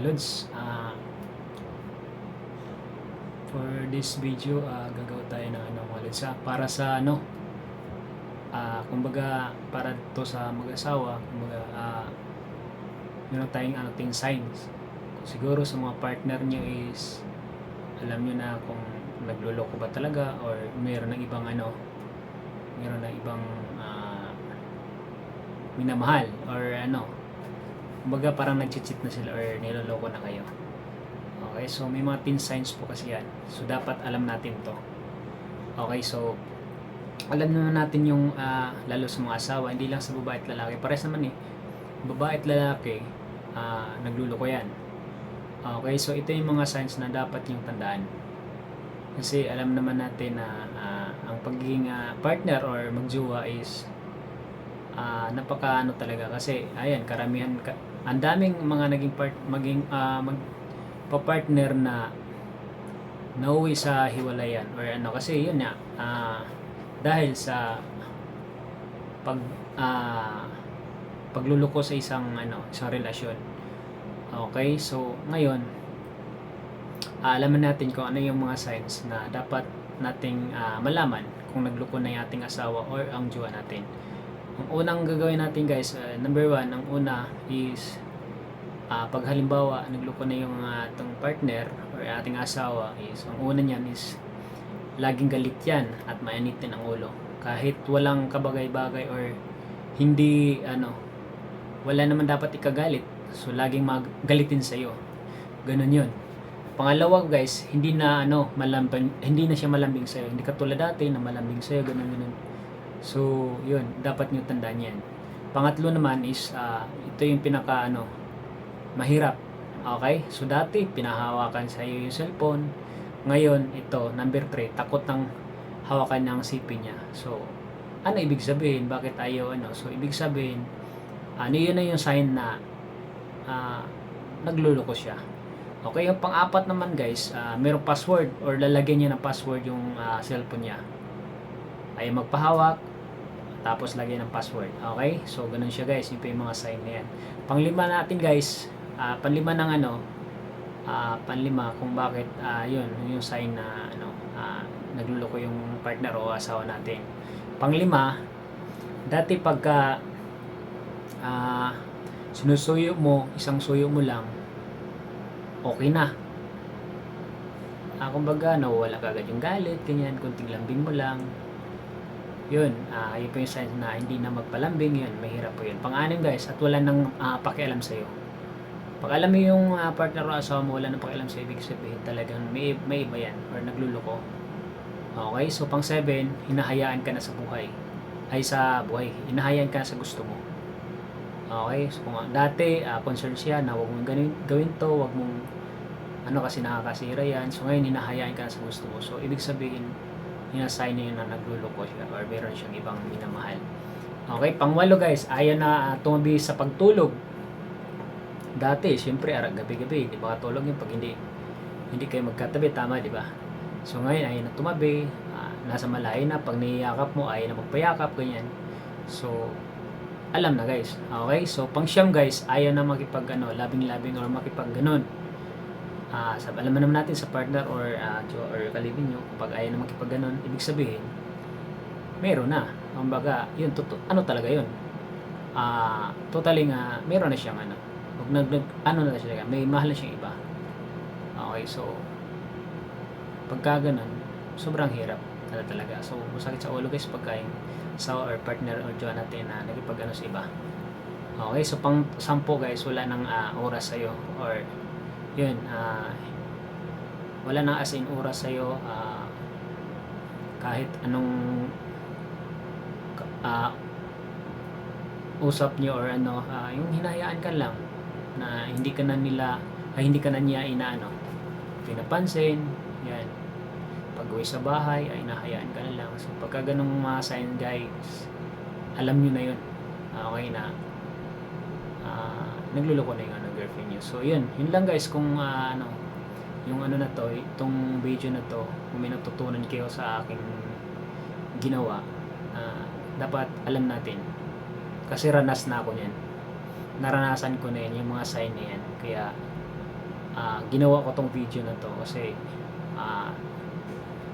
Kalods, ah, for this video, ah, gagawa tayo ng ano, mga lods, ah, para sa ano, ah, kumbaga, para to sa mag-asawa, kumbaga, ah, meron tayong ano, ting signs. Siguro sa mga partner niyo is, alam niyo na kung nagluloko ba talaga or meron ng ibang ano, meron ng ibang ah, minamahal or ano, kumbaga parang nag-cheat na sila or niloloko na kayo. Okay, so may mga teen signs po kasi yan. So dapat alam natin to. Okay, so alam naman natin yung ah, lalo sa mga asawa, hindi lang sa babae at lalaki. Pares naman eh. Babae at lalaki, ah, nagluloko yan. Okay, so ito yung mga signs na dapat yung tandaan. Kasi alam naman natin na ah, ang pagiging ah, partner or magjowa is ah napaka ano talaga kasi ayan karamihan ka, ang daming mga naging part maging ah, mag partner na nauwi sa hiwalayan or ano. Kasi yun nga ah, dahil sa pag ah, pagluluko sa isang ano isang relasyon. Okay so ngayon ah, alaman natin kung ano yung mga signs na dapat nating ah, malaman kung nagloko na yung ating asawa or ang jowa natin ang unang gagawin natin guys, uh, number one, ang una is ah, pag halimbawa nagloko na yung atong partner or ating asawa is ang una niyan is laging galit yan at mainitin ang ulo. Kahit walang kabagay-bagay or hindi ano wala naman dapat ikagalit. So laging magalitin sa iyo. Ganun 'yun. Pangalawa guys, hindi na ano malambing hindi na siya malambing sa iyo. Hindi katulad dati na malambing sa iyo ganun ganun. So, yun, dapat nyo tandaan yan. Pangatlo naman is, ah, ito yung pinaka, ano, mahirap. Okay? So, dati, pinahawakan sa iyo yung cellphone. Ngayon, ito, number 3, takot ng hawakan ng CP niya. So, ano ibig sabihin? Bakit ayaw, ano? So, ibig sabihin, ano yun na yung sign na ah, nagluloko siya. Okay, yung pang-apat naman guys, ah, merong password or lalagyan niya ng password yung ah, cellphone niya ay magpahawak tapos lagyan ng password. Okay? So, ganun siya guys. Yung mga sign na yan. Panglima natin guys, ah, panlima ng ano, ah, panlima kung bakit ah, yun, yung sign na ano, ah, nagluloko yung partner o asawa natin. Panglima, dati pagka ah, sinusuyo mo, isang suyo mo lang, okay na. Ah, kumbaga, nawawala kagad yung galit, ganyan, kunting lambing mo lang, yun, ah yun po yung signs na hindi na magpalambing yun, mahirap po yun. Pang-anim guys, at wala nang ah, pakialam sa'yo. Pag alam mo yung ah, partner o asawa mo, wala nang pakialam sa'yo, ibig sabihin talagang may, may iba yan, or nagluloko. Okay, so pang 7, hinahayaan ka na sa buhay. Ay sa buhay, hinahayaan ka na sa gusto mo. Okay, so kung dati, ah, concern siya na huwag mong gawin, gawin to, huwag mong ano kasi nakakasira yan. So ngayon, hinahayaan ka na sa gusto mo. So ibig sabihin, inasign niya na nagluloko siya or meron siyang ibang minamahal. Okay, pangwalo guys, ayaw na uh, tumabi sa pagtulog. Dati, syempre, ara gabi-gabi, di ba katulog yun pag hindi hindi kayo magkatabi, tama, di ba? So ngayon, ayaw na tumabi, ah, nasa malayo na, pag niyakap mo, ayaw na magpayakap, ganyan. So, alam na guys. Okay, so pang siyam guys, ayaw na makipag ano, labing-labing or makipag ganun ah sa alam naman natin sa partner or uh, or kalibin nyo kapag ayaw na makipag ganun ibig sabihin meron na. Kumbaga yun toto, ano talaga yun? Ah totally nga meron na siyang ano Pag nag, nag ano na siya may mahal na siyang iba. Okay so pagka ganun sobrang hirap na talaga. So masakit sa ulo guys pagka yung sa or partner or jowa natin na nagipag ano sa iba. Okay so pang sampo guys wala nang ah, oras sa'yo or yun, ah, wala nang as in oras sa'yo, ah, kahit anong ah, usap nyo or ano, ah, yung hinahayaan ka lang na hindi ka na nila, ay hindi ka na niya inaano, pinapansin, yan. Pag uwi sa bahay, ay hinahayaan ka na lang. So, pagka ganong mga sign guys, alam nyo na yun. Okay na, ah, nagluloko na ano, girlfriend nyo. So, yun. Yun lang guys, kung ah, ano, yung ano na to, itong video na to, kung may natutunan kayo sa aking ginawa, ah, dapat alam natin. Kasi ranas na ako niyan. Naranasan ko na yan, yung mga sign na yan. Kaya, ah, ginawa ko tong video na to kasi ah,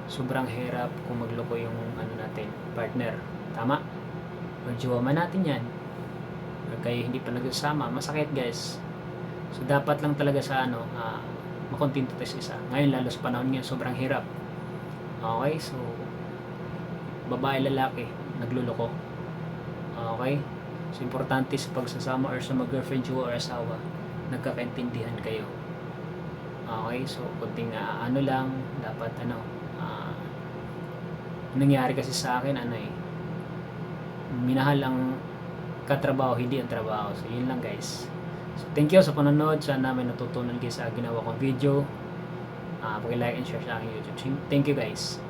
sobrang hirap kung magloko yung ano natin, partner. Tama? Or jowa man natin yan. Or kayo hindi pa nagsasama, masakit guys. So dapat lang talaga sa ano, ah, makontento tayo sa isa. Ngayon lalo sa panahon ngayon, sobrang hirap. Okay, so babae lalaki nagluloko. Okay? So importante sa pagsasama or sa mag-girlfriend or asawa, nagkakaintindihan kayo. Okay, so kunting ah, ano lang, dapat ano, ah, nangyari kasi sa akin, ano eh, minahal ang katrabaho, hindi ang trabaho. So, yun lang guys. So, thank you sa panonood. Sana may natutunan kayo sa ginawa kong video. Ah, pag-like and share sa aking YouTube. Thank you guys.